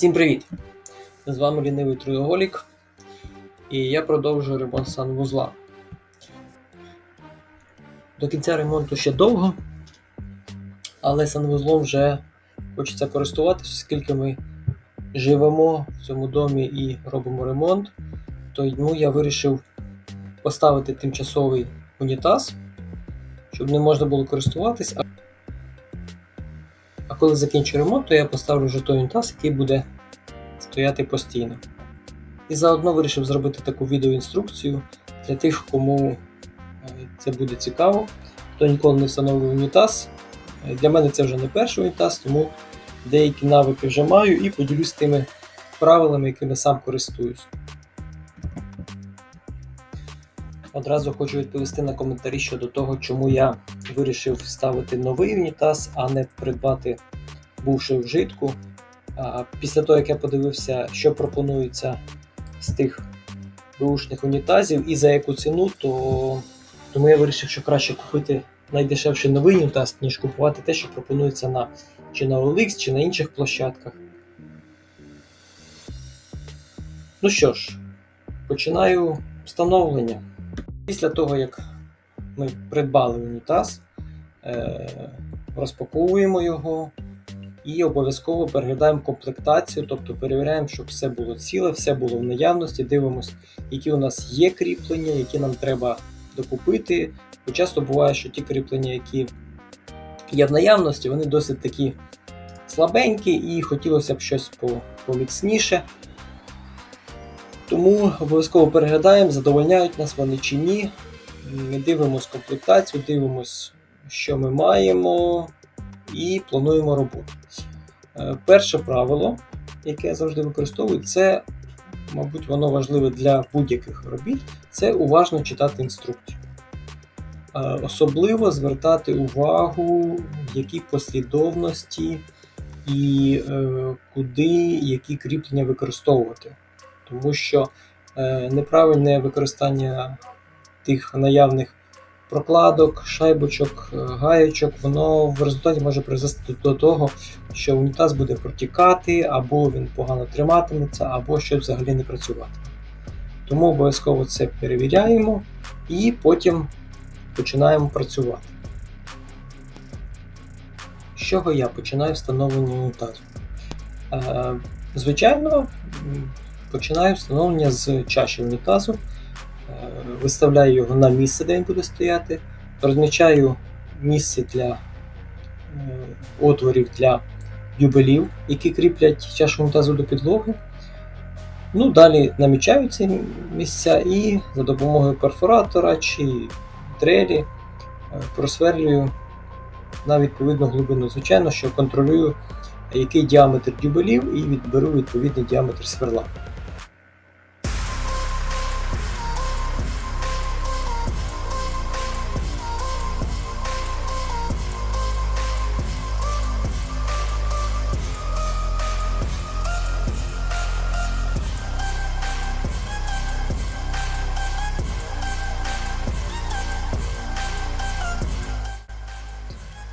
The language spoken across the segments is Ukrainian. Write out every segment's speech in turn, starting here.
Всім привіт! З вами лінивий трудоголік і я продовжую ремонт санвузла. До кінця ремонту ще довго, але санвузлом вже хочеться користуватися, оскільки ми живемо в цьому домі і робимо ремонт, тому я вирішив поставити тимчасовий унітаз, щоб не можна було користуватись. Коли закінчу ремонт, то я поставлю вже той унітаз, який буде стояти постійно. І заодно вирішив зробити таку відеоінструкцію для тих, кому е, це буде цікаво, хто ніколи не встановлював унітаз. Е, Для мене це вже не перший унітаз, тому деякі навики вже маю і поділюсь тими правилами, якими сам користуюсь. Одразу хочу відповісти на коментарі щодо того, чому я вирішив ставити новий унітаз, а не придбати бувший вжитку. Після того, як я подивився, що пропонується з тих бушних унітазів і за яку ціну, то тому я вирішив, що краще купити найдешевший новий унітаз, ніж купувати те, що пропонується на чи на OLX, чи на інших площадках. Ну що ж, починаю встановлення. Після того, як ми придбали унітаз, е- розпаковуємо його, і обов'язково переглядаємо комплектацію, тобто перевіряємо, щоб все було ціле, все було в наявності, дивимося, які у нас є кріплення, які нам треба докупити. Бо часто буває, що ті кріплення, які є в наявності, вони досить такі слабенькі і хотілося б щось по- поміцніше. Тому обов'язково переглядаємо, задовольняють нас вони чи ні. Ми дивимося комплектацію, дивимося, що ми маємо, і плануємо роботу. Е, Перше правило, яке я завжди використовую, це, мабуть, воно важливе для будь-яких робіт, це уважно читати інструкцію. Е, Особливо звертати увагу, в якій послідовності і е, куди які кріплення використовувати. Тому що неправильне використання тих наявних прокладок, шайбочок, е, гаєчок, воно в результаті може призвести до того, що унітаз буде протікати, або він погано триматиметься, або щось взагалі не працювати. Тому обов'язково це перевіряємо і потім починаємо працювати. З чого я починаю встановлення унітазу? Е, Звичайно, починаю встановлення з чаші унітазу. Виставляю його на місце, де він буде стояти. Розмічаю місце для е, отворів для дюбелів, які кріплять чашу унітазу до підлоги. Ну, далі намічаю ці місця і за допомогою перфоратора чи дрелі е, просверлюю на відповідну глибину. Звичайно, що контролюю, який діаметр дюбелів і відберу відповідний діаметр сверла.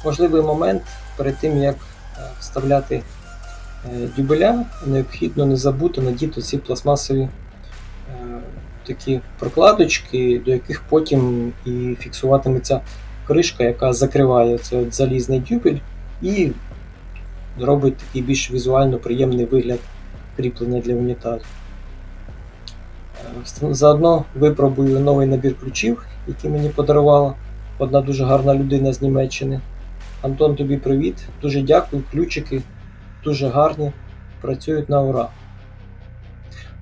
Важливий момент перед тим, як е, вставляти е, дюбеля, необхідно не забути надіти ці пластмасові е, такі прокладочки, до яких потім і фіксуватиметься кришка, яка закриває цей от залізний дюбель і робить такий більш візуально приємний вигляд кріплення для унітазу. Заодно випробую новий набір ключів, який мені подарувала одна дуже гарна людина з Німеччини. Антон, тобі привіт. Дуже дякую. Ключики дуже гарні, працюють на ура.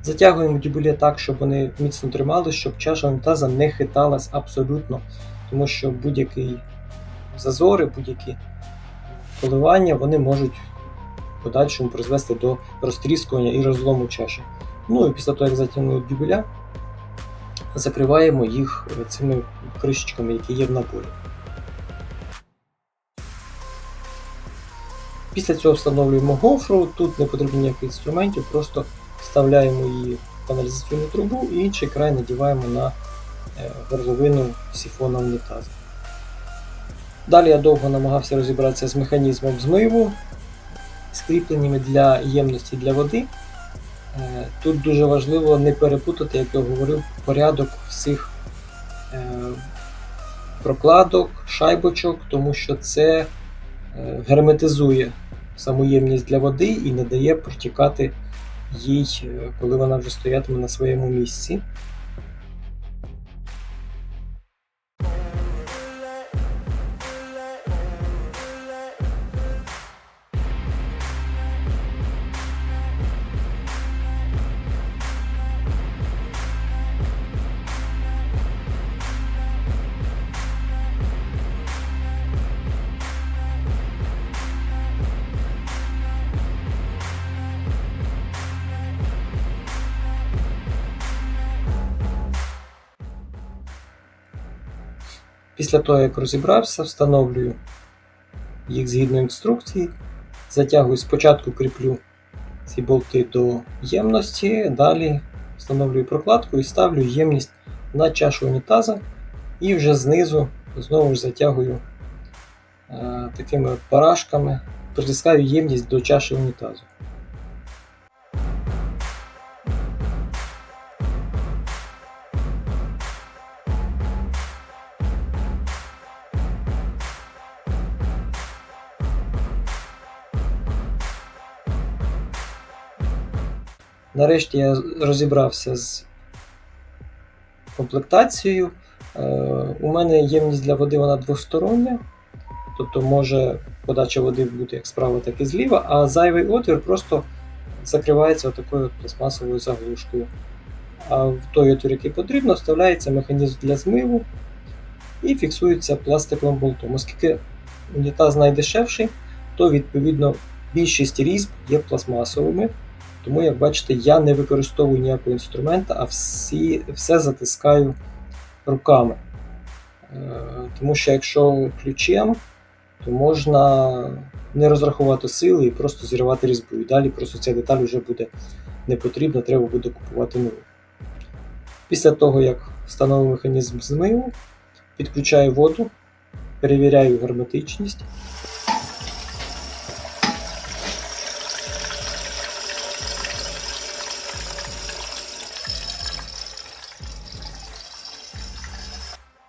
Затягуємо дюбелі так, щоб вони міцно тримали, щоб чаша унітаза не хиталась абсолютно, тому що будь-які зазори, будь-які коливання вони можуть в подальшому призвести до розтріскування і розлому чаші. Ну і після того, як затягнули дюбеля, закриваємо їх цими кришечками, які є в наборі. Після цього встановлюємо гофру, тут не потрібно ніяких інструментів, просто вставляємо її в каналізаційну трубу і інший край надіваємо на е, горловину сифона унітазу. Далі я довго намагався розібратися з механізмом змиву. з кріпленнями для ємності для води. Е, Тут дуже важливо не перепутати, як я говорив, порядок всіх е, прокладок, шайбочок, тому що це герметизує саму ємність для води і не дає протікати їй, е, коли вона вже стоятиме на своєму місці. Після того, як розібрався, встановлюю їх згідно інструкції. Затягую спочатку кріплю ці болти до ємності, далі встановлюю прокладку і ставлю ємність на чашу унітаза і вже знизу знову ж затягую е, такими парашками, притискаю ємність до чаші унітазу. Нарешті я розібрався з комплектацією. Е, У мене ємність для води вона двостороння, тобто може подача води бути як справа, так і зліва, а зайвий отвір просто закривається такою пластмасовою заглушкою. А в той отвір, який потрібно, вставляється механізм для змиву і фіксується пластиковим болтом. Оскільки унітаз найдешевший, то відповідно більшість різьб є пластмасовими. Тому, як бачите, я не використовую ніякого інструмента, а всі, все затискаю руками. Е, Тому що якщо ключем, то можна не розрахувати сили і просто зірвати різьбу. І далі просто ця деталь вже буде не потрібна, треба буде купувати нову. Після того, як встановив механізм змиву, підключаю воду, перевіряю герметичність.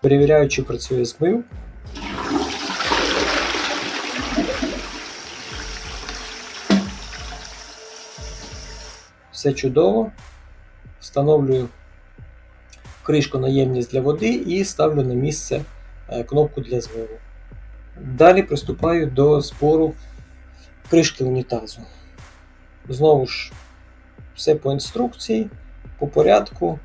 Перевіряю, чи працює змив. Все чудово. Встановлюю кришку на ємність для води і ставлю на місце е, кнопку для змиву. Далі приступаю до збору кришки унітазу. Знову ж, все по інструкції, по порядку.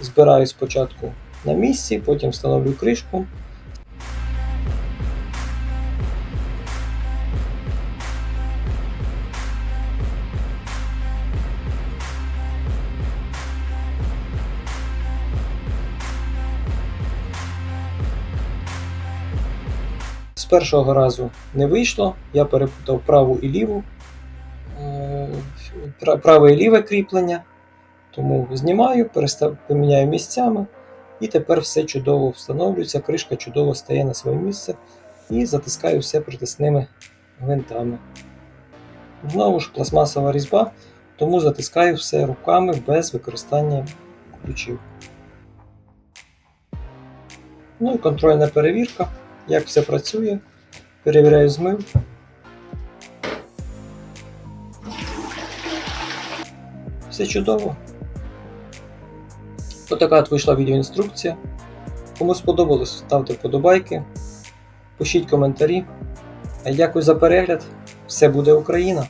Збираю спочатку на місці, потім встановлюю кришку. З першого разу не вийшло, я перепутав праву і ліву, е, пра- праве і ліве кріплення. Тому знімаю, перестав, поміняю місцями, і тепер все чудово встановлюється, кришка чудово стає на своє місце і затискаю все притисними гвинтами. Знову ж пластмасова різьба, тому затискаю все руками без використання ключів. Ну і контрольна перевірка, як все працює. Перевіряю змив. Все чудово. Отака от вийшла відеоінструкція. Кому сподобалось, ставте вподобайки, пишіть коментарі. Дякую за перегляд. Все буде Україна!